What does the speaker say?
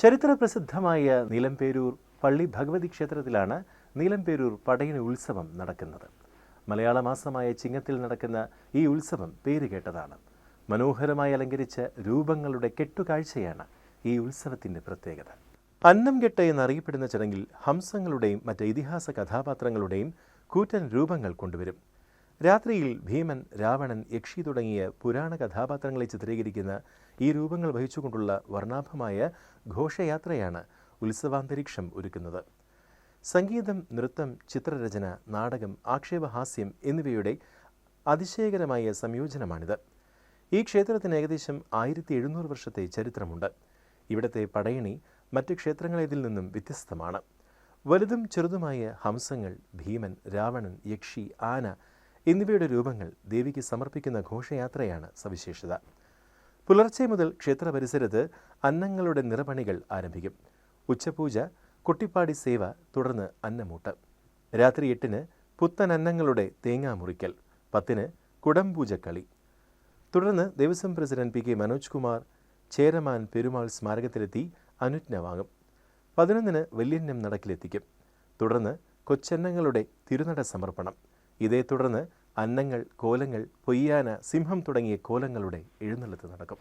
ചരിത്രപ്രസിദ്ധമായ നീലംപേരൂർ പള്ളി ഭഗവതി ക്ഷേത്രത്തിലാണ് നീലംപേരൂർ പടയണി ഉത്സവം നടക്കുന്നത്. മലയാള മാസമായ ചിങ്ങത്തിൽ നടക്കുന്ന ഈ ഉത്സവം പേരുകേട്ടതാണ് മനോഹരമായി അലങ്കരിച്ച രൂപങ്ങളുടെ കെട്ടുകാഴ്ചയാണ് ഈ ഉത്സവത്തിന്റെ പ്രത്യേകത. അന്നം കെട്ട് എന്നറിയപ്പെടുന്ന ചടങ്ങിൽ ഹംസങ്ങളുടെയും മറ്റ് ഇതിഹാസ കഥാപാത്രങ്ങളുടെയും കൂറ്റൻ രൂപങ്ങൾ കൊണ്ടുവരും. രാത്രിയിൽ ഭീമൻ രാവണൻ യക്ഷി തുടങ്ങിയ പുരാണ കഥാപാത്രങ്ങളെ ചിത്രീകരിക്കുന്ന ഈ രൂപങ്ങൾ വഹിച്ചുകൊണ്ടുള്ള വർണാഭമായ ഘോഷയാത്രയാണ് ഉത്സവാന്തരീക്ഷം ഒരുക്കുന്നത്. സംഗീതം നൃത്തം ചിത്രരചന നാടകം ആക്ഷേപഹാസ്യം എന്നിവയുടെ അതിശയകരമായ സംയോജനമാണിത്. ഈ ക്ഷേത്രത്തിന് ഏകദേശം ആയിരത്തി എഴുന്നൂറ് വർഷത്തെ ചരിത്രമുണ്ട്. ഇവിടത്തെ പടയണി മറ്റ് ക്ഷേത്രങ്ങളേതിൽ നിന്നും വ്യത്യസ്തമാണ്. വലുതും ചെറുതുമായ ഹംസങ്ങൾ ഭീമൻ രാവണൻ യക്ഷി ആന എന്നിവയുടെ രൂപങ്ങൾ ദേവിക്ക് സമർപ്പിക്കുന്ന ഘോഷയാത്രയാണ് സവിശേഷത. പുലർച്ചെ മുതൽ ക്ഷേത്ര പരിസരത്ത് അന്നങ്ങളുടെ നിറപണികൾ ആരംഭിക്കും. ഉച്ചപൂജ കുട്ടിപ്പാടി സേവ തുടർന്ന് അന്നമൂട്ട്. രാത്രി എട്ടിന് പുത്തൻ അന്നങ്ങളുടെ തേങ്ങാ മുറിക്കൽ പത്തിന് കുടംപൂജക്കളി തുടർന്ന് Devaswom president P K Manoj Kumar Cheraman Perumal സ്മാരകത്തിലെത്തി അനുജ്ഞ വാങ്ങും പതിനൊന്നിന് വല്യന്നം നടക്കിലെത്തിക്കും. തുടർന്ന് കൊച്ചന്നങ്ങളുടെ തിരുനട സമർപ്പണം. ഇതേ തുടർന്ന് അന്നങ്ങൾ കോലങ്ങൾ പൊയ്യാന സിംഹം തുടങ്ങിയ കോലങ്ങളുടെ എഴുന്നള്ളത്ത് നടക്കും.